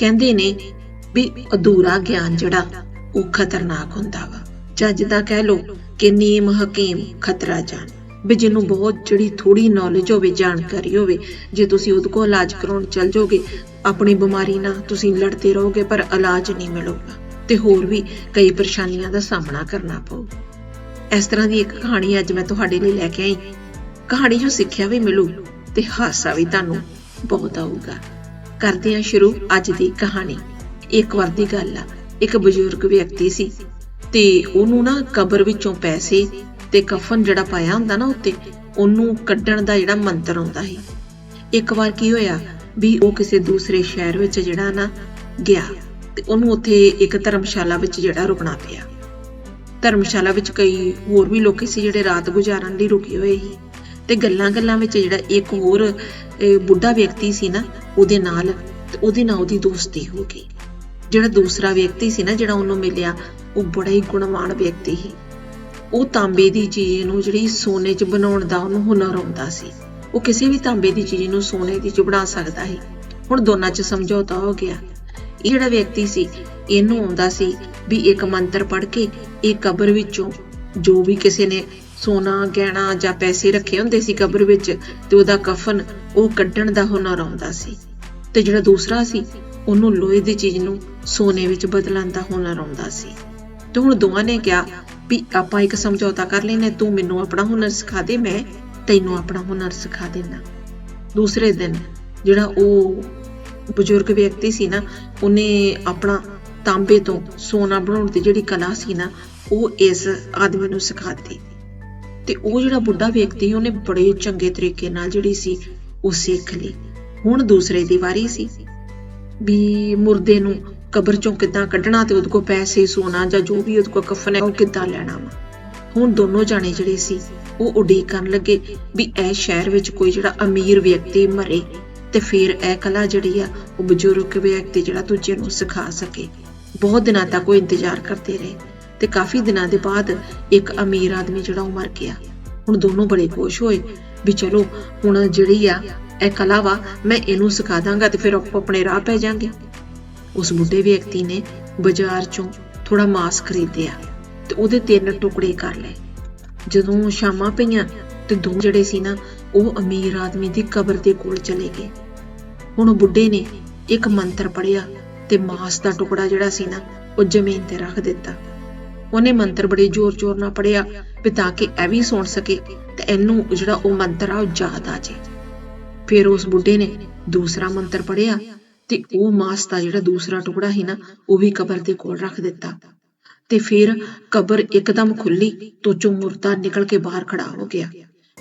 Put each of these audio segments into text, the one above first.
ਕਹਿੰਦੇ ਨੇ ਵੀ ਅਧੂਰਾ ਗਿਆਨ ਜਿਹੜਾ, ਉਹ ਖਤਰਨਾਕ ਹੁੰਦਾ ਵਾ। ਜਾਂ ਜਿੱਦਾਂ ਕਹਿ ਲੋ ਕਿ ਨੀਮ ਹਕੀਮ ਖਤਰਾ ਜਾਨ। ਵੀ ਜਿਹਨੂੰ ਬਹੁਤ ਜਿਹੜੀ ਥੋੜੀ ਨੌਲੇਜ ਹੋਵੇ, ਜਾਣਕਾਰੀ ਹੋਵੇ, ਜੇ ਤੁਸੀਂ ਉਹਦੇ ਕੋਲ ਇਲਾਜ ਕਰਾਉਣ ਚੱਲ ਜਾਓਗੇ, ਆਪਣੀ ਬਿਮਾਰੀ ਨਾਲ ਤੁਸੀਂ ਲੜਦੇ ਰਹੋਗੇ, ਪਰ ਇਲਾਜ ਨਹੀਂ ਮਿਲੂਗਾ। ਤੇ ਹੋਰ ਵੀ ਕਈ ਪਰੇਸ਼ਾਨੀਆਂ ਦਾ ਸਾਹਮਣਾ ਕਰਨਾ ਪਊ। ਇਸ ਤਰ੍ਹਾਂ ਦੀ ਇੱਕ ਕਹਾਣੀ ਅੱਜ ਮੈਂ ਤੁਹਾਡੇ ਲਈ ਲੈ ਕੇ ਆਈ। ਕਹਾਣੀ ਜੋ ਸਿੱਖਿਆ ਵੀ ਮਿਲੂ ਤੇ ਹਾਸਾ ਵੀ ਤੁਹਾਨੂੰ ਬਹੁਤ ਆਊਗਾ। ਕਰਦੇ ਹਾਂ ਸ਼ੁਰੂ ਅੱਜ ਦੀ ਕਹਾਣੀ। ਇੱਕ ਵਾਰ ਦੀ ਗੱਲ ਆ, ਇੱਕ ਬਜ਼ੁਰਗ ਵਿਅਕਤੀ ਸੀ ਤੇ ਉਹਨੂੰ ਨਾ ਕਬਰ ਵਿੱਚੋਂ ਪੈਸੇ ਤੇ ਕਫਨ ਜਿਹੜਾ ਪਾਇਆ ਹੁੰਦਾ ਨਾ ਉੱਤੇ, ਉਹਨੂੰ ਕੱਢਣ ਦਾ ਜਿਹੜਾ ਮੰਤਰ ਆਉਂਦਾ ਸੀ। ਇੱਕ ਵਾਰ ਕੀ ਹੋਇਆ ਵੀ ਉਹ ਕਿਸੇ ਦੂਸਰੇ ਸ਼ਹਿਰ ਵਿੱਚ ਜਿਹੜਾ ਨਾ ਗਿਆ ਤੇ ਉਹਨੂੰ ਉੱਥੇ ਇੱਕ ਧਰਮਸ਼ਾਲਾ ਵਿੱਚ ਜਿਹੜਾ ਰੁਕਣਾ ਪਿਆ। ਧਰਮਸ਼ਾਲਾ ਵਿੱਚ ਕਈ ਹੋਰ ਵੀ ਲੋਕੀ ਸੀ ਜਿਹੜੇ ਰਾਤ ਗੁਜ਼ਾਰਨ ਲਈ ਰੁਕੇ ਹੋਏ ਸੀ ਤੇ ਗੱਲਾਂ-ਗੱਲਾਂ ਵਿੱਚ ਜਿਹੜਾ ਇੱਕ ਹੋਰ ਬੁੱਢਾ ਵਿਅਕਤੀ ਸੀ ਨਾ ਉਹਦੇ ਨਾਲ ਤੇ ਉਹਦੇ ਨਾਲ ਉਹਦੀ ਦੋਸਤੀ ਹੋ ਗਈ। ਜਿਹੜਾ ਦੂਸਰਾ ਵਿਅਕਤੀ ਸੀ ਨਾ, ਜਿਹੜਾ ਉਹਨੂੰ ਮਿਲਿਆ, ਉਹ ਬੜਾ ਹੀ ਗੁਣਵਾਨ ਵਿਅਕਤੀ ਸੀ। ਉਹ ਤਾਂਬੇ ਦੀ ਚੀਜ਼ ਨੂੰ ਜਿਹੜੀ ਸੋਨੇ 'ਚ ਬਣਾਉਣ ਦਾ ਉਹਨੂੰ ਹੁਨਰ ਆਉਂਦਾ ਸੀ। ਉਹ ਕਿਸੇ ਵੀ ਤਾਂਬੇ ਦੀ ਚੀਜ਼ ਨੂੰ ਸੋਨੇ ਦੀ 'ਚ ਬਣਾ ਸਕਦਾ ਸੀ। ਹੁਣ ਦੋਨਾਂ 'ਚ ਸਮਝੌਤਾ ਹੋ ਗਿਆ। ਇਹ ਜਿਹੜਾ ਵਿਅਕਤੀ ਸੀ, ਇਹਨੂੰ ਆਉਂਦਾ ਸੀ ਵੀ ਇੱਕ ਮੰਤਰ ਪੜ੍ਹ ਕੇ ਇਹ ਕਬਰ ਵਿੱਚੋਂ ਜੋ ਵੀ ਕਿਸੇ ਨੇ ਸੋਨਾ, ਗਹਿਣਾ ਜਾਂ ਪੈਸੇ ਰੱਖੇ ਹੁੰਦੇ ਸੀ ਕਬਰ ਵਿੱਚ ਤੇ ਉਹਦਾ ਕਫਨ ਉਹ ਕੱਢਣ ਦਾ ਹੁਨਰ ਆਉਂਦਾ ਸੀ। ਤੇ ਜਿਹੜਾ ਦੂਸਰਾ ਸੀ, ਉਹਨੂੰ ਲੋਹੇ ਦੀ ਚੀਜ਼ ਨੂੰ ਸੋਨੇ ਵਿੱਚ ਬਦਲਣ ਦਾ ਹੁਨਰ ਆਉਂਦਾ ਸੀ। ਤੇ ਹੁਣ ਦੋਵਾਂ ਨੇ ਕਿਹਾ ਵੀ ਆਪਾਂ ਇੱਕ ਸਮਝੌਤਾ ਕਰ ਲੈਨੇ ਤੂੰ ਮੈਨੂੰ ਆਪਣਾ ਹੁਨਰ ਸਿਖਾ ਦੇ, ਮੈਂ ਤੈਨੂੰ ਆਪਣਾ ਹੁਨਰ ਸਿਖਾ ਦੇਣਾ ਦੂਸਰੇ ਦਿਨ ਜਿਹੜਾ ਉਹ ਬਜ਼ੁਰਗ ਵਿਅਕਤੀ ਸੀ ਨਾ, ਉਹਨੇ ਆਪਣਾ ਤਾਂਬੇ ਤੋਂ ਸੋਨਾ ਬਣਾਉਣ ਦੀ ਜਿਹੜੀ ਕਲਾ ਸੀ ਨਾ, ਉਹ ਇਸ ਆਦਮੀ ਨੂੰ ਸਿਖਾ ਦਿੱਤੀ। ਤੇ ਉਹ ਜਿਹੜਾ ਬੁੱਢਾ ਵਿਅਕਤੀ ਉਹਨੇ ਬੜੇ ਚੰਗੇ ਤਰੀਕੇ ਨਾਲ ਜਿਹੜੀ ਸੀ, ਉਹ ਸਿੱਖ ਲਈ। ਹੁਣ ਦੂਸਰੇ ਦੀ ਵਾਰੀ ਸੀ ਵੀ ਮੁਰਦੇ ਨੂੰ ਕਬਰ ਚੋਂ ਕਿੱਦਾਂ ਕੱਢਣਾ ਤੇ ਉਹਦੇ ਕੋਲ ਪੈਸੇ, ਸੋਨਾ ਜਾਂ ਜੋ ਵੀ ਉਹਦੇ ਕੋਲ ਕਫਨ ਹੈ, ਉਹ ਕਿੱਦਾਂ ਲੈਣਾ ਵਾ। ਹੁਣ ਦੋਨੋਂ ਜਾਣੇ ਜਿਹੜੇ ਸੀ, ਉਹ ਉਡੀਕ ਕਰਨ ਲੱਗੇ ਵੀ ਇਹ ਸ਼ਹਿਰ ਵਿੱਚ ਕੋਈ ਜਿਹੜਾ ਅਮੀਰ ਵਿਅਕਤੀ ਮਰੇ ਤੇ ਫਿਰ ਇਹ ਕਲਾ ਜਿਹੜੀ ਆ, ਉਹ ਬਜ਼ੁਰਗ ਵਿਅਕਤੀ ਜਿਹੜਾ ਦੂਜੇ ਨੂੰ ਸਿਖਾ ਸਕੇ। ਬਹੁਤ ਦਿਨਾਂ ਤੱਕ ਉਹ ਇੰਤਜ਼ਾਰ ਕਰਦੇ ਰਹੇ। ਤੇ ਕਾਫੀ ਦਿਨਾਂ ਦੇ ਬਾਅਦ ਇੱਕ ਅਮੀਰ ਆਦਮੀ ਜਿਹੜਾ ਉਹ ਮਰ ਗਿਆ। ਹੁਣ ਦੋਨੋਂ ਬੜੇ ਖੁਸ਼ ਹੋਏ ਵੀ ਚਲੋ, ਹੁਣ ਜਿਹੜੀ ਆ, ਇਹ ਕਲਾ ਵਾ, ਮੈਂ ਇਹਨੂੰ ਸਿਖਾ ਦਾਂਗਾ ਤੇ ਫਿਰ ਆਪੋ ਆਪਣੇ ਰਾਹ ਪੈ ਜਾਾਂਗੇ। ਉਸ ਬੁੱਢੇ ਵਿਅਕਤੀ ਨੇ ਬਾਜ਼ਾਰ ਚੋਂ ਥੋੜਾ ਮਾਸ ਖਰੀਦਿਆ ਤੇ ਉਹਦੇ ਤਿੰਨ ਟੁਕੜੇ ਕਰ ਲਏ। ਜਦੋਂ ਸ਼ਾਮਾਂ ਪਈਆਂ ਤੇ ਦੋ ਜਿਹੜੇ ਸੀ ਨਾ, ਉਹ ਅਮੀਰ ਆਦਮੀ ਦੀ ਕਬਰ ਦੇ ਕੋਲ ਚਲੇ ਗਏ। ਹੁਣ ਬੁੱਢੇ ਨੇ ਇੱਕ ਮੰਤਰ ਪੜਿਆ ਤੇ ਮਾਸ ਦਾ ਟੁਕੜਾ ਜਿਹੜਾ ਸੀ ਨਾ, ਉਹ ਜ਼ਮੀਨ ਤੇ ਰੱਖ ਦਿੱਤਾ। ਉਹਨੇ ਮੰਤਰ ਬੜੇ ਜ਼ੋਰ-ਜ਼ੋਰ ਨਾਲ ਪੜਿਆ ਵੀ ਤਾਂ ਕਿ ਇਹ ਵੀ ਸੁਣ ਸਕੇ ਤੇ ਇਹਨੂੰ ਜਿਹੜਾ ਉਹ ਮੰਤਰ ਆ ਉਹ ਯਾਦ ਆ ਜੇ। ਫਿਰ ਉਸ ਬੁੱਢੇ ਨੇ ਦੂਸਰਾ ਮੰਤਰ ਪੜਿਆ ਤੇ ਉਹ ਮਾਸ ਦਾ ਜਿਹੜਾ ਦੂਸਰਾ ਟੁਕੜਾ ਸੀ ਨਾ, ਉਹ ਵੀ ਕਬਰ ਦੇ ਕੋਲ ਰੱਖ ਦਿੱਤਾ। ਤੇ ਫਿਰ ਕਬਰ ਇੱਕਦਮ ਖੁੱਲੀ ਤੋਂ ਚੋਂ ਮੁਰਦਾ ਨਿਕਲ ਕੇ ਬਾਹਰ ਖੜਾ ਹੋ ਗਿਆ।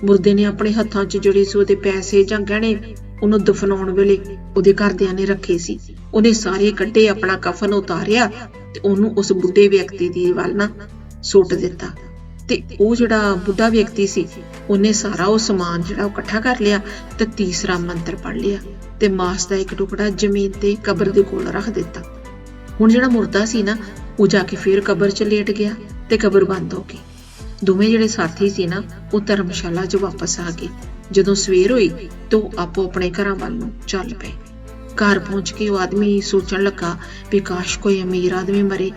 ਮੁਰਦੇ ਨੇ ਆਪਣੇ ਹੱਥਾਂ 'ਚ ਜਿਹੜੇ ਸੀ ਉਹਦੇ ਪੈਸੇ ਜਾਂ ਗਹਿਣੇ, ਉਹਨੂੰ ਦਫਨਾਉਣ ਵੇਲੇ ਉਹਦੇ ਘਰਦਿਆਂ ਨੇ ਰੱਖੇ ਸੀ। ਉਹਨੇ ਸਾਰੇ ਕੱਢੇ, ਆਪਣਾ ਕਫਨ ਉਤਾਰਿਆ ਤੇ ਉਹਨੂੰ ਉਸ ਬੁੱਢੇ ਵਿਅਕਤੀ ਦੀ ਵੱਲ ਨਾ ਸੁੱਟ ਦਿੱਤਾ। ਤੇ ਉਹ ਜਿਹੜਾ ਬੁੱਢਾ ਵਿਅਕਤੀ ਸੀ, ਉਹਨੇ ਸਾਰਾ ਉਹ ਸਮਾਨ ਜਿਹੜਾ ਉਹ ਇਕੱਠਾ ਕਰ ਲਿਆ ਤੇ ਤੀਸਰਾ ਮੰਤਰ ਪੜ ਲਿਆ ਤੇ ਮਾਸ ਦਾ ਇੱਕ ਟੁਕੜਾ ਜ਼ਮੀਨ ਤੇ ਕਬਰ ਦੇ ਕੋਲ ਰੱਖ ਦਿੱਤਾ। ਹੁਣ ਜਿਹੜਾ ਮੁਰਦਾ ਸੀ ਨਾ, ਉਹ ਜਾ ਕੇ ਫੇਰ ਕਬਰ 'ਚ ਲੇਟ ਗਿਆ ਤੇ ਕਬਰ ਬੰਦ ਹੋ ਗਈ। ਦੋਵੇਂ ਜਿਹੜੇ ਸਾਥੀ ਸੀ ਨਾ, ਉਹ ਧਰਮਸ਼ਾਲਾ 'ਚ ਵਾਪਸ ਆ ਗਏ। ਜਦੋਂ ਸਵੇਰ ਹੋਈ, ਤਾਂ ਉਹ ਆਪੋ ਆਪਣੇ ਘਰਾਂ ਵੱਲ ਨੂੰ ਚੱਲ ਪਏ। ਘਰ ਪਹੁੰਚ ਕੇ ਉਹ ਆਦਮੀ ਸੋਚਣ ਲੱਗਾ ਵੀ ਕਾਸ਼ ਕੋਈ ਅਮੀਰ ਆਦਮੀ ਮਰੇ।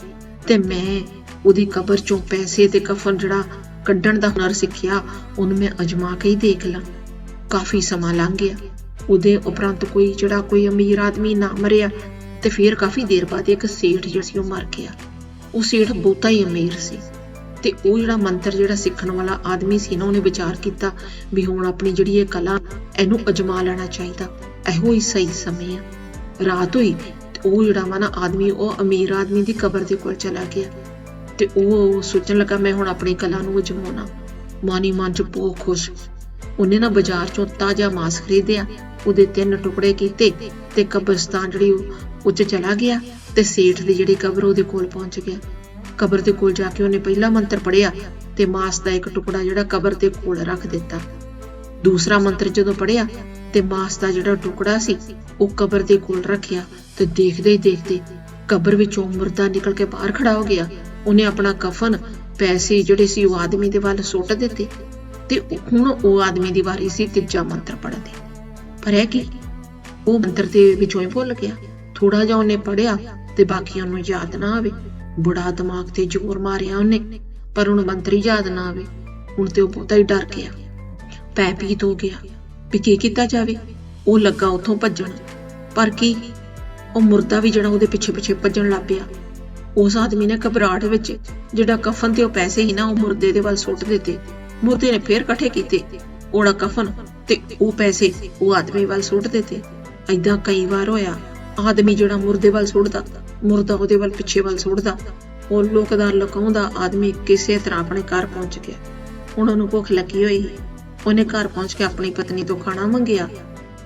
ਤੇ ਮੈਂ ਉਹਦੀ ਕਬਰ 'ਚੋਂ ਪੈਸੇ ਤੇ ਕਫਨ ਜਿਹੜਾ ਕੱਢਣ ਦਾ ਹੁਨਰ ਸਿੱਖਿਆ, ਉਹਨੂੰ ਮੈਂ ਅਜਮਾ ਕੇ ਹੀ ਦੇਖ ਲਾਂ। ਕਾਫੀ ਸਮਾਂ ਲੰਘ ਗਿਆ। ਉਹਦੇ ਉਪਰੰਤ ਕੋਈ ਜਿਹੜਾ ਕੋਈ ਅਮੀਰ ਆਦਮੀ ਨਾ ਮਰਿਆ ਤੇ ਫਿਰ ਕਾਫੀ ਦੇਰ ਬਾਅਦ ਇੱਕ ਸੇਠ ਜਿਹੜਾ ਸੀ ਉਹ ਮਰ ਗਿਆ। ਉਹ ਸੇਠ ਬਹੁਤਾ ਹੀ ਅਮੀਰ ਸੀ ਤੇ ਉਹ ਜਿਹੜਾ ਮੰਤਰ ਜਿਹੜਾ ਸਿੱਖਣ ਵਾਲਾ ਆਦਮੀ ਸੀ ਨਾ, ਉਹਨੇ ਵਿਚਾਰ ਕੀਤਾ ਵੀ ਹੁਣ ਆਪਣੀ ਜਿਹੜੀ ਇਹ ਕਲਾ, ਇਹਨੂੰ ਅਜਮਾ ਲੈਣਾ ਚਾਹੀਦਾ। ਇਹੋ ਹੀ ਸਹੀ ਸਮੇਂ ਆ। ਰਾਤ ਹੋਈ ਤੇ ਉਹ ਜਿਹੜਾ ਵਾ ਨਾ ਆਦਮੀ, ਉਹ ਅਮੀਰ ਆਦਮੀ ਦੀ ਕਬਰ ਦੇ ਕੋਲ ਚਲਾ ਗਿਆ ਤੇ ਉਹ ਸੋਚਣ ਲੱਗਾ, ਮੈਂ ਹੁਣ ਆਪਣੀ ਕਲਾ ਨੂੰ ਅਜਮਾਉਣਾ। ਮਾਨੀ ਮਨ ਚ ਬਹੁਤ ਖੁਸ਼ ਉਹਨੇ ਨਾ ਬਾਜ਼ਾਰ ਚੋਂ ਤਾਜ਼ਾ ਮਾਸ ਖਰੀਦਿਆ, ਉਹਦੇ ਤਿੰਨ ਟੁਕੜੇ ਕੀਤੇ ਤੇ ਕਬਰਸਤਾਨ ਜਿਹੜੀ ਉਹ ਉੱਚ ਚਲਾ ਗਿਆ ਤੇ ਸੇਠ ਦੀ ਜਿਹੜੀ ਕਬਰ ਉਹਦੇ ਕੋਲ ਪਹੁੰਚ ਗਿਆ। ਕਬਰ ਦੇ ਕੋਲ ਜਾ ਕੇ ਉਹਨੇ ਪਹਿਲਾ ਮੰਤਰ ਪੜਿਆ ਤੇ ਮਾਸ ਦਾ ਇੱਕ ਟੁਕੜਾ ਜਿਹੜਾ ਕਬਰ ਦੇ ਕੋਲ ਰੱਖ ਦਿੱਤਾ। ਦੂਸਰਾ ਮੰਤਰ ਜਦੋਂ ਪੜਿਆ ਤੇ ਮਾਸ ਦਾ ਜਿਹੜਾ ਟੁਕੜਾ ਸੀ, ਉਹ ਕਬਰ ਦੇ ਕੋਲ ਰੱਖਿਆ ਤੇ ਦੇਖਦੇ ਹੀ ਦੇਖਦੇ ਕਬਰ ਵਿੱਚੋਂ ਮੁਰਦਾ ਨਿਕਲ ਕੇ ਬਾਹਰ ਖੜਾ ਹੋ ਗਿਆ। ਉਹਨੇ ਆਪਣਾ ਕਫਨ, ਪੈਸੇ ਜਿਹੜੇ ਸੀ ਉਹ ਆਦਮੀ ਦੇ ਵੱਲ ਸੁੱਟ ਦਿੱਤੇ ਤੇ ਹੁਣ ਉਹ ਆਦਮੀ ਦੀ ਵਾਰੀ ਸੀ ਤੀਜਾ ਮੰਤਰ ਪੜ੍ਹਦੇ ਪਰ ਇਹ ਕੀ? ਉਹ ਮੰਤਰ ਦੇ ਵਿੱਚੋਂ ਹੀ ਭੁੱਲ ਗਿਆ। ਥੋੜਾ ਜਿਹਾ ਉਹਨੇ ਪੜਿਆ ਤੇ ਬਾਕੀਆਂ ਨੂੰ ਯਾਦ ਨਾ ਆਵੇ। ਬੜਾ ਦਿਮਾਗ ਤੇ ਜ਼ੋਰ ਮਾਰਿਆ ਉਹਨੇ, ਪਰ ਹੁਣ ਮੰਤਰੀ ਯਾਦ ਨਾ ਆਵੇ। ਹੁਣ ਤੇ ਉਹ ਬਹੁਤਾ ਹੀ ਡਰ ਗਿਆ। ਪੈ ਪੀਤ ਹੋ ਗਿਆ। ਵੀ ਕੀ ਕੀਤਾ ਜਾਵੇ, ਉਹ ਲੱਗਾ ਉੱਥੋਂ ਭੱਜਣ। ਪਰ ਕੀ? ਉਹ ਮੁਰਦਾ ਵੀ ਜਿਹੜਾ ਉਹਦੇ ਪਿੱਛੇ ਪਿੱਛੇ ਭੱਜਣ ਲੱਗ ਪਿਆ। ਉਸ ਆਦਮੀ ਨੇ ਘਬਰਾਹਟ ਵਿੱਚ ਜਿਹੜਾ ਕਫਨ ਤੇ ਉਹ ਪੈਸੇ ਸੀ ਨਾ, ਉਹ ਮੁਰਦੇ ਦੇ ਵੱਲ ਸੁੱਟ ਦਿੱਤੇ। ਮੁਰਦੇ ਨੇ ਫੇਰ ਇਕੱਠੇ ਕੀਤੇ। ਉਹਦਾ ਕਫਨ ਤੇ ਉਹ ਪੈਸੇ ਉਹ ਆਦਮੀ ਵੱਲ ਸੁੱਟ ਦਿੱਤੇ। ਐਦਾਂ ਕਈ ਵਾਰ ਹੋਇਆ, ਆਦਮੀ ਜਿਹੜਾ ਮੁਰਦੇ ਵੱਲ ਸੁੱਟਦਾ, ਮੁਰਦਾ ਉਹਦੇ ਵੱਲ ਪਿੱਛੇ ਵੱਲ ਸੁੱਟਦਾ, ਉਹ ਲੋਕਦਾ ਲਕਾਉਂਦਾ ਆਦਮੀ ਕਿਸੇ ਤਰ੍ਹਾਂ ਆਪਣੇ ਘਰ ਪਹੁੰਚ ਗਿਆ। ਹੁਣ ਉਹਨੂੰ ਭੁੱਖ ਲੱਗੀ ਹੋਈ ਸੀ। ਉਹਨੇ ਘਰ ਪਹੁੰਚ ਕੇ ਆਪਣੀ ਪਤਨੀ ਤੋਂ ਖਾਣਾ ਮੰਗਿਆ।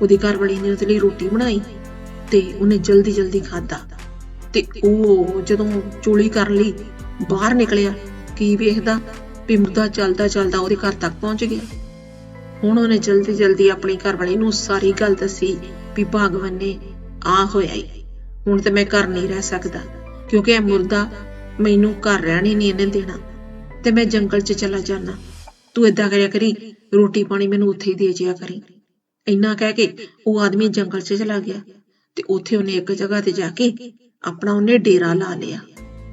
ਉਹਦੀ ਘਰਵਾਲੀ ਨੇ ਉਹਦੇ ਲਈ ਰੋਟੀ ਬਣਾਈ ਤੇ ਉਹਨੇ ਜਲਦੀ ਜਲਦੀ ਖਾਧਾ। ਤੇ ਉਹ ਜਦੋਂ ਚੋਲੀ ਕਰ ਲਈ, ਬਾਹਰ ਨਿਕਲਿਆ ਕੀ ਵੇਖਦਾ ਵੀ ਮੁਰਦਾ ਚੱਲਦਾ ਚੱਲਦਾ ਉਹਦੇ ਘਰ ਤੱਕ ਪਹੁੰਚ ਗਿਆ। ਹੁਣ ਉਹਨੇ ਜਲਦੀ ਜਲਦੀ ਆਪਣੀ ਘਰਵਾਲੀ ਨੂੰ ਸਾਰੀ ਗੱਲ ਦੱਸੀ ਵੀ ਭਗਵਾਨ ਨੇ ਆ ਹੋਇਆ ਈ। ਹੁਣ ਤੇ ਮੈਂ ਘਰ ਨਹੀਂ ਰਹਿ ਸਕਦਾ, ਕਿਉਂਕਿ ਇਹ ਮੁਰਦਾ ਮੈਨੂੰ ਘਰ ਰਹਿਣ ਹੀ ਨਹੀਂ ਇਹਨੇ ਦੇਣਾ। ਤੇ ਮੈਂ ਜੰਗਲ 'ਚ ਚਲਾ ਜਾਣਾ। ਤੂੰ ਏਦਾਂ ਕਰਿਆ ਕਰੀ ਰੋਟੀ ਪਾਣੀ ਮੈਨੂੰ ਉੱਥੇ ਹੀ ਦੇ ਜਿਆ ਕਰੀ। ਇੰਨਾ ਕਹਿ ਕੇ ਉਹ ਆਦਮੀ ਜੰਗਲ 'ਚ ਚਲਾ ਗਿਆ ਤੇ ਉੱਥੇ ਉਹਨੇ ਇੱਕ ਜਗ੍ਹਾ ਤੇ ਜਾ ਕੇ ਆਪਣਾ ਉਹਨੇ ਡੇਰਾ ਲਾ ਲਿਆ।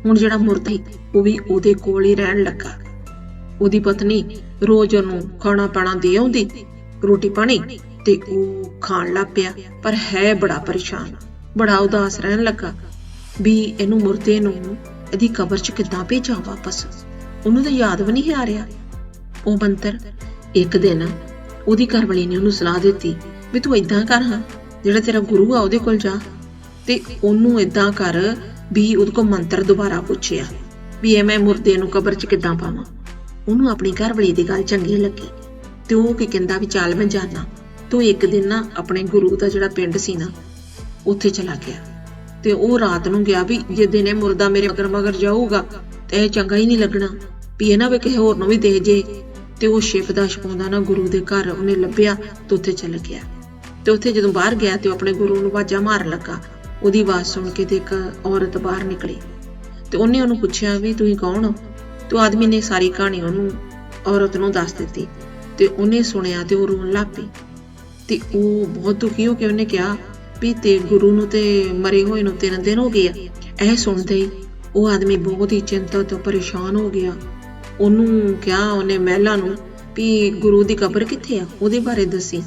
ਹੁਣ ਜਿਹੜਾ ਮੁਰਦਾ ਉਹ ਵੀ ਉਹਦੇ ਕੋਲ ਹੀ ਰਹਿਣ ਲੱਗਾ। ਉਹਦੀ ਪਤਨੀ ਰੋਜ਼ ਉਹਨੂੰ ਖਾਣਾ ਪਾਣਾ ਦੇ ਆਉਂਦੀ, ਰੋਟੀ ਪਾਣੀ ਤੇ ਉਹ ਖਾਣ ਲੱਗ ਪਿਆ, ਪਰ ਹੈ ਬੜਾ ਪਰੇਸ਼ਾਨ। ਬੜਾ ਉਦਾਸ ਰਹਿਣ ਲੱਗਾ ਵੀ ਇਹਨੂੰ ਮੁਰਦੇ ਨੂੰ ਇਹਦੀ ਕਬਰ 'ਚ ਕਿੱਦਾਂ ਭੇਜਾਂ ਵਾਪਸ? ਉਹਨੂੰ ਤਾਂ ਯਾਦ ਵੀ ਨਹੀਂ ਆ ਰਿਹਾ। ਉਹ ਮੰਤਰ ਇੱਕ ਦਿਨ ਉਹਦੀ ਘਰਵਾਲੀ ਨੇ ਉਹਨੂੰ ਸਲਾਹ ਦਿੱਤੀ ਵੀ ਤੂੰ ਇਦਾਂ ਕਰ ਹਾਂ, ਜਿਹੜਾ ਤੇਰਾ ਗੁਰੂ ਆ ਉਹਦੇ ਕੋਲ ਜਾ ਤੇ ਉਹਨੂੰ ਇਦਾਂ ਕਰ ਵੀ ਉਹਦੇ ਕੋਲ ਮੰਤਰ ਦੁਬਾਰਾ ਪੁੱਛਿਆ ਵੀ ਇਹ ਮੈਂ ਮੁਰਦੇ ਨੂੰ ਕਬਰ 'ਚ ਕਿੱਦਾਂ ਪਾਵਾਂ। ਉਹਨੂੰ ਆਪਣੀ ਘਰਵਾਲੀ ਦੀ ਗੱਲ ਚੰਗੀ ਲੱਗੀ ਤੇ ਉਹ ਕੀ ਕਹਿੰਦਾ ਵੀ ਚੱਲ ਮੈਂ ਜਾਣਾ ਤੂੰ ਇੱਕ ਦਿਨ ਨਾ ਆਪਣੇ ਗੁਰੂ ਦਾ ਜਿਹੜਾ ਪਿੰਡ ਸੀ ਨਾ, ਉੱਥੇ ਚਲਾ ਗਿਆ। ਤੇ ਉਹ ਰਾਤ ਨੂੰ ਗਿਆ ਵੀ ਜੇ ਦਿਨੇ ਮੁਰਦਾ ਮੇਰੇ ਮਗਰ ਮਗਰ ਜਾਊਗਾ, ਤੇ ਇਹ ਚੰਗਾ ਹੀ ਨਹੀਂ ਲੱਗਣਾ ਵੀ ਇਹ ਨਾ ਵੀ ਕਿਸੇ ਹੋਰ ਨੂੰ ਵੀ ਦੇ ਜੇ। ਤੇ ਉਹ ਸ਼ਿਫ ਦਾ ਛਪਾਉਂਦਾ ਨਾ ਗੁਰੂ ਦੇ ਘਰ, ਉਹਨੇ ਲੱਭਿਆ ਤੇ ਉੱਥੇ ਚਲ ਗਿਆ। ਤੇ ਉੱਥੇ ਜਦੋਂ ਬਾਹਰ ਗਿਆ ਤੇ ਉਹ ਆਪਣੇ ਗੁਰੂ ਨੂੰ ਵਾਜਾ ਮਾਰਨ ਲੱਗਾ। ਉਹਦੀ ਆਵਾਜ਼ ਸੁਣ ਕੇ ਤੇ ਇੱਕ ਔਰਤ ਬਾਹਰ ਨਿਕਲੀ। ਤੇ ਉਹਨੇ ਉਹਨੂੰ ਪੁੱਛਿਆ ਵੀ ਤੁਸੀਂ ਕੌਣ ਹੋ? ਤੇ ਆਦਮੀ ਨੇ ਸਾਰੀ ਕਹਾਣੀ ਉਹਨੂੰ, ਔਰਤ ਨੂੰ ਦੱਸ ਦਿੱਤੀ। ਤੇ ਉਹਨੇ ਸੁਣਿਆ ਤੇ ਉਹ ਰੋਣ ਲੱਗ ਪਈ। ਤੇ ਉਹ ਬਹੁਤ ਦੁਖੀ ਹੋ ਕੇ ਉਹਨੇ ਕਿਹਾ ਵੀ ਤੇ ਗੁਰੂ ਨੂੰ ਤੇ ਮਰੇ ਹੋਏ ਨੂੰ ਤਿੰਨ ਦਿਨ ਹੋ ਗਏ ਇਹ ਸੁਣਦੇ ਹੀ ਉਹ ਆਦਮੀ ਬਹੁਤ ਹੀ ਚਿੰਤਾ ਤੋਂ ਪਰੇਸ਼ਾਨ ਹੋ ਗਿਆ। ਉਹਨੂੰ ਕਿਹਾ ਉਹਨੇ ਮਹਿਲਾ ਨੂੰ ਵੀ ਗੁਰੂ ਦੀ ਕਬਰ ਕਿੱਥੇ ਆ? ਉਹਦੇ ਬਾਰੇ ਦੱਸੀ।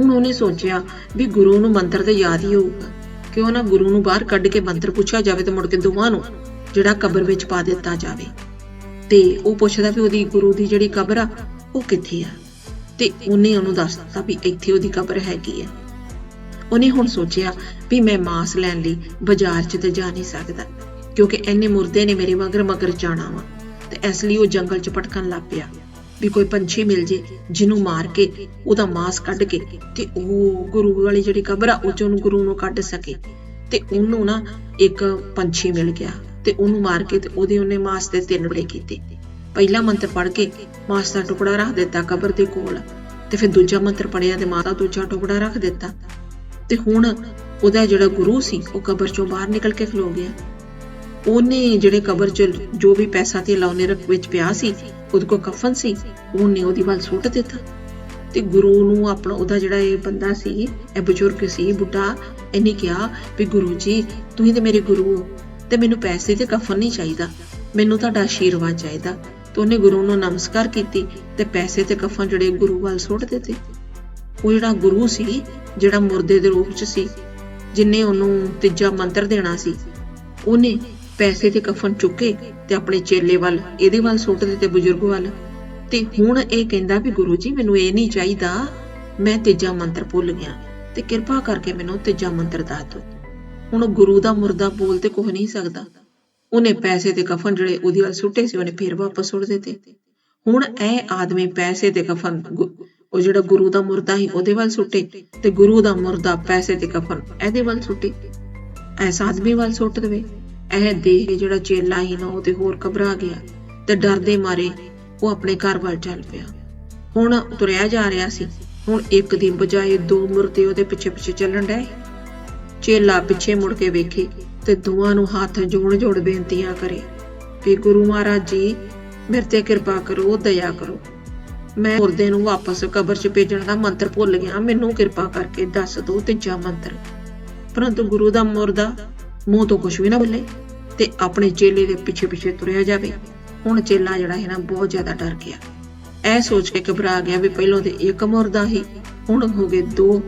ਹੁਣ ਉਹਨੇ ਸੋਚਿਆ ਵੀ ਗੁਰੂ ਨੂੰ ਮੰਤਰ ਤੇ ਯਾਦ ਹੀ ਹੋਊਗਾ। ਕਿਉਂ ਨਾ ਗੁਰੂ ਨੂੰ ਬਾਹਰ ਕੱਢ ਕੇ ਮੰਤਰ ਪੁੱਛਿਆ ਜਾਵੇ ਤੇ ਮੁੜ ਕੇ ਦੋਵਾਂ ਨੂੰ ਜਿਹੜਾ ਕਬਰ ਵਿੱਚ ਪਾ ਦਿੱਤਾ ਜਾਵੇ। ਤੇ ਉਹ ਪੁੱਛਦਾ ਵੀ ਉਹਦੀ ਗੁਰੂ ਦੀ ਜਿਹੜੀ ਕਬਰ ਆ, ਉਹ ਕਿੱਥੇ ਆ? ਤੇ ਉਹਨੇ ਉਹਨੂੰ ਦੱਸ ਦਿੱਤਾ ਵੀ ਇੱਥੇ ਉਹਦੀ ਕਬਰ ਹੈਗੀ ਆ। ਉਹਨੇ ਹੁਣ ਸੋਚਿਆ ਵੀ ਮੈਂ ਮਾਸ ਲੈਣ ਲਈ ਬਾਜ਼ਾਰ 'ਚ ਤੇ ਜਾ ਨਹੀਂ ਸਕਦਾ, ਕਿਉਂਕਿ ਐਨੇ ਮੁਰਦੇ ਨੇ ਮੇਰੇ ਮਗਰ ਮਗਰ ਜਾਣਾ ਵਾ। ਤੇ ਇਸ ਲਈ ਉਹ ਜੰਗਲ 'ਚ ਭਟਕਣ ਲੱਗ ਪਿਆ ਵੀ ਕੋਈ ਪੰਛੀ ਮਿਲ ਜੇ, ਜਿਹਨੂੰ ਮਾਰ ਕੇ ਉਹਦਾ ਮਾਸ ਕੱਢ ਕੇ ਤੇ ਉਹ ਗੁਰੂ ਵਾਲੀ ਜਿਹੜੀ ਕਬਰ ਆ, ਉਹ 'ਚ ਗੁਰੂ ਨੂੰ ਕੱਢ ਸਕੇ। ਤੇ ਉਹਨੂੰ ਨਾ ਇੱਕ ਪੰਛੀ ਮਿਲ ਗਿਆ ਤੇ ਉਹਨੂੰ ਮਾਰ ਕੇ ਤੇ ਉਹਦੇ ਉਹਨੇ ਮਾਸ ਦੇ ਤਿੰਨ ਟੁਕੜੇ ਕੀਤੇ। ਪਹਿਲਾ ਮੰਤਰ ਪੜ੍ਹ ਕੇ ਮਾਸ ਦਾ ਟੁਕੜਾ ਰੱਖ ਦਿੱਤਾ ਕਬਰ ਦੇ ਕੋਲ ਤੇ ਫਿਰ ਦੂਜਾ ਮੰਤਰ ਪੜਿਆ ਤੇ ਮਾਸ ਦਾ ਦੂਜਾ ਟੁਕੜਾ ਰੱਖ ਦਿੱਤਾ। ਤੇ ਹੁਣ ਉਹਦਾ ਜਿਹੜਾ ਗੁਰੂ ਸੀ, ਉਹ ਕਬਰ ਚੋਂ ਬਾਹਰ ਨਿਕਲ ਕੇ ਖਲੋ ਗਿਆ। ਉਹਨੇ ਜਿਹੜੇ ਕਬਰ 'ਚ ਜੋ ਵੀ ਪੈਸਾ ਤੇ ਲਾਉਨੇ ਰਖ ਵਿੱਚ ਪਿਆ ਸੀ, ਉਹਦੇ ਕੋਲ ਕਫਨ ਸੀ, ਉਹਨੇ ਉਹਦੀ ਵੱਲ ਸੁੱਟ ਦਿੱਤਾ। ਤੇ ਗੁਰੂ ਨੂੰ ਆਪਣਾ ਉਹਦਾ ਜਿਹੜਾ ਇਹ ਬੰਦਾ ਸੀ, ਇਹ ਬਜ਼ੁਰਗ ਸੀ, ਬੁੱਢਾ ਇਹਨੇ ਕਿਹਾ ਵੀ ਗੁਰੂ ਜੀ, ਤੁਸੀਂ ਤੇ ਮੇਰੇ ਗੁਰੂ ਹੋ, ਤੇ ਮੈਨੂੰ ਪੈਸੇ ਤੇ ਕਫਨ ਨਹੀਂ ਚਾਹੀਦਾ, ਮੈਨੂੰ ਤੁਹਾਡਾ ਆਸ਼ੀਰਵਾਦ ਚਾਹੀਦਾ। ਤੇ ਉਹਨੇ ਗੁਰੂ ਨੂੰ ਨਮਸਕਾਰ ਕੀਤੀ ਤੇ ਪੈਸੇ ਤੇ ਕਫਨ ਜਿਹੜੇ ਗੁਰੂ ਵੱਲ ਸੁੱਟ ਦਿੱਤੇ। ਉਹ ਜਿਹੜਾ ਗੁਰੂ ਸੀ, ਜਿਹੜਾ ਮੁਰਦੇ ਦੇ ਰੂਪ 'ਚ ਸੀ, ਜਿਨੇ ਉਹਨੂੰ ਤੀਜਾ ਮੰਤਰ ਦੇਣਾ ਸੀ, ਉਹਨੇ ਪੈਸੇ ਤੇ ਕਫਨ ਚੁੱਕੇ ਤੇ ਆਪਣੇ ਚੇਲੇ ਵੱਲ, ਇਹਦੇ ਵੱਲ ਸੁੱਟ ਦਿੱਤੇ ਬਜ਼ੁਰਗ ਵੱਲ। ਤੇ ਹੁਣ ਇਹ ਕਹਿੰਦਾ ਵੀ ਗੁਰੂ ਜੀ, ਮੈਨੂੰ ਇਹ ਨਹੀਂ ਚਾਹੀਦਾ, ਮੈਂ ਤੀਜਾ ਮੰਤਰ ਭੁੱਲ ਗਿਆ ਤੇ ਕਿਰਪਾ ਕਰਕੇ ਮੈਨੂੰ ਤੀਜਾ ਮੰਤਰ ਦੱਸ ਦਿਓ। ਹੁਣ ਗੁਰੂ ਦਾ ਮੁਰਦਾ ਬੋਲ ਤੇ ਕੁਝ ਨਹੀਂ ਸਕਦਾ। ਉਹਨੇ ਪੈਸੇ ਤੇ ਕਫਨ ਜਿਹੜੇ ਉਹਦੀ ਵੱਲ ਸੁੱਟੇ ਸੀ, ਉਹਨੇ ਫੇਰ ਵਾਪਸ ਸੁੱਟ ਦਿੱਤੇ। ਹੁਣ ਇਹ ਆਦਮੀ ਪੈਸੇ ਤੇ ਕਫਨ ਉਹ ਜਿਹੜਾ ਗੁਰੂ ਦਾ ਮੁਰਦਾ ਸੀ, ਉਹਦੇ ਵੱਲ ਸੁੱਟੇ ਤੇ ਗੁਰੂ ਦਾ ਮੁਰਦਾ ਪੈਸੇ ਤੇ ਕਫਨ ਇਹਦੇ ਵੱਲ ਸੁੱਟੇ। ਐਸ ਆਦਮੀ ਵੱਲ ਸੁੱਟ ਦੇਵੇ। ਇਹ ਦੇਖ ਕੇ ਜਿਹੜਾ ਚੇਲਾ ਹੀ ਨਾ, ਉਹ ਤੇ ਹੋਰ ਘਬਰਾ ਗਿਆ ਤੇ ਡਰਦੇ ਮਾਰੇ ਉਹ ਆਪਣੇ ਘਰ ਵੱਲ ਚੱਲ ਪਿਆ। ਹੁਣ ਤੁਰਿਆ ਜਾ ਰਿਹਾ ਸੀ। ਹੁਣ ਇੱਕ ਦੀ ਬਜਾਏ ਦੋ ਮੁਰਦੇ ਉਹਦੇ ਪਿੱਛੇ ਪਿੱਛੇ ਚੱਲਣ ਡਏ। ਚੇਲਾ ਪਿੱਛੇ ਮੁੜ ਕੇ ਵੇਖੇ ਤੇ ਦੋਵਾਂ ਨੂੰ ਹੱਥ ਜੋੜ ਜੋੜ ਬੇਨਤੀਆਂ ਕਰੇ ਵੀ ਗੁਰੂ ਮਹਾਰਾਜ ਜੀ, ਮੇਰੇ ਤੇ ਕਿਰਪਾ ਕਰੋ ਦਇਆ ਕਰੋ। ਮੈਂ ਮੁਰਦੇ ਨੂੰ ਵਾਪਸ ਕਬਰ 'ਚ ਭੇਜਣ ਦਾ ਮੰਤਰ ਭੁੱਲ ਗਿਆ। ਮੈਨੂੰ ਕਿਰਪਾ ਕਰਕੇ ਦੱਸ ਦਿਓ ਤੀਜਾ ਮੰਤਰ। ਪਰੰਤੂ ਗੁਰੂ ਦਾ ਮੁਰਦਾ ਮੂੰਹ ਤੋਂ ਕੁਝ ਵੀ ਨਾ ਬੋਲੇ ਤੇ ਆਪਣੇ ਚੇਲੇ ਦੇ ਪਿੱਛੇ ਪਿੱਛੇ ਤੁਰਿਆ ਜਾਵੇ। ਹੁਣ ਚੇਲਾ ਜਿਹੜਾ ਹੈ ਨਾ, ਬਹੁਤ ਜ਼ਿਆਦਾ ਡਰ ਗਿਆ। ਇਹ ਸੋਚ ਕੇ ਘਬਰਾ ਗਿਆ ਵੀ ਪਹਿਲਾਂ ਤੇ ਇੱਕ ਮੁਰਦਾ ਹੀ, ਹੁਣ ਹੋ ਗਏ ਦੋ।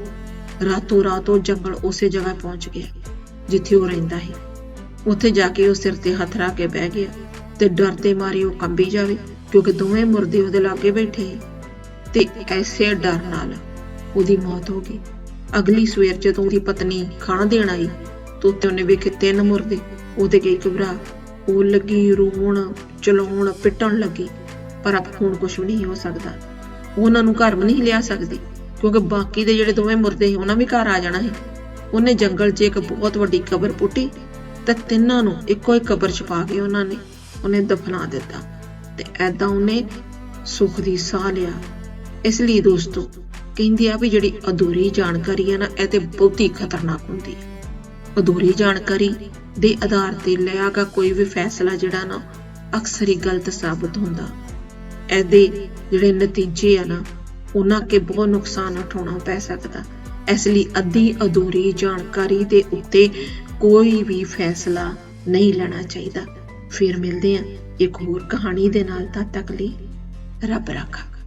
ਰਾਤੋਂ ਰਾਤ ਜੰਗਲ ਉਸੇ ਜਗ੍ਹਾ ਪਹੁੰਚ ਗਿਆ, ਜਿੱਥੇ ਉਹ ਰਹਿੰਦਾ ਸੀ। ਉੱਥੇ ਜਾ ਕੇ ਉਹ ਸਿਰ ਤੇ ਹੱਥ ਰੱਖ ਕੇ ਬਹਿ ਗਿਆ ਤੇ ਡਰ ਤੇ ਮਾਰੇ ਉਹ ਕੰਬੀ ਜਾਵੇ, ਕਿਉਂਕਿ ਦੋਵੇਂ ਮੁਰਦੇ ਉਹਦੇ ਲਾਗੇ ਬੈਠੇ ਤੇ ਐਸੇ ਡਰ ਨਾਲ ਉਹਦੀ ਮੌਤ ਹੋ ਗਈ। ਅਗਲੀ ਸਵੇਰ ਜਦੋਂ ਉਹਦੀ ਪਤਨੀ ਖਾਣਾ ਦੇਣ ਆਈ ਤਾਂ ਉੱਤੇ ਉਹਨੇ ਵੇਖੇ ਤਿੰਨ ਮੁਰਦੇ ਉਹਦੇ ਗਈ ਘਬਰਾ ਉਹ ਲੱਗੀ, ਰੋਣ, ਚਲਾਉਣ, ਪਿੱਟਣ ਲੱਗੀ, ਪਰ ਆਪ ਹੁਣ ਕੁਝ ਵੀ ਨਹੀਂ ਹੋ ਸਕਦਾ। ਉਹਨਾਂ ਨੂੰ ਘਰ ਵੀ ਨਹੀਂ ਲਿਆ ਸਕਦੀ, ਕਿਉਂਕਿ ਬਾਕੀ ਦੇ ਜਿਹੜੇ ਦੋਵੇਂ ਮੁਰਦੇ ਸੀ, ਉਹਨਾਂ ਵੀ ਘਰ ਆ ਜਾਣਾ ਸੀ। ਉਹਨੇ ਜੰਗਲ 'ਚ ਇੱਕ ਬਹੁਤ ਵੱਡੀ ਕਬਰ ਪੁੱਟੀ ਤੇ ਤਿੰਨਾਂ ਨੂੰ ਇੱਕੋ ਹੀ ਕਬਰ 'ਚ ਪਾ ਕੇ ਉਹਨਾਂ ਨੇ ਉਹਨੇ ਦਫਨਾ ਦਿੱਤਾ ਤੇ ਐਦਾਂ ਉਹਨੇ ਸੁੱਖ ਦੀ ਸਾਹ ਲਿਆ। ਇਸ ਲਈ ਦੋਸਤੋ, ਕਹਿੰਦੇ ਆ ਵੀ ਜਿਹੜੀ ਅਧੂਰੀ ਜਾਣਕਾਰੀ ਹੈ ਨਾ, ਇਹ ਤੇ ਬਹੁਤੀ ਖਤਰਨਾਕ ਹੁੰਦੀ ਹੈ ਅਧੂਰੀ ਜਾਣਕਾਰੀ ਦੇ ਆਧਾਰ ਤੇ ਲਿਆ ਗਾ ਕੋਈ ਵੀ ਫੈਸਲਾ ਜਿਹੜਾ ਨਾ ਅਕਸਰ ਹੀ ਗਲਤ ਸਾਬਤ ਹੁੰਦਾ। ਇਹਦੇ ਜਿਹੜੇ ਨਤੀਜੇ ਆ ਨਾ, ਉਹਨਾਂ ਕੇ ਬਹੁਤ ਨੁਕਸਾਨ ਉਠਾਉਣਾ ਪੈ ਸਕਦਾ। ਇਸ ਲਈ ਅੱਧੀ ਅਧੂਰੀ ਜਾਣਕਾਰੀ ਦੇ ਉੱਤੇ ਕੋਈ ਵੀ ਫੈਸਲਾ ਨਹੀਂ ਲੈਣਾ ਚਾਹੀਦਾ। ਫਿਰ ਮਿਲਦੇ ਹਾਂ ਇੱਕ ਹੋਰ ਕਹਾਣੀ ਦੇ ਨਾਲ, ਤਦ ਤੱਕ ਲਈ ਰੱਬ ਰਾਖਾ।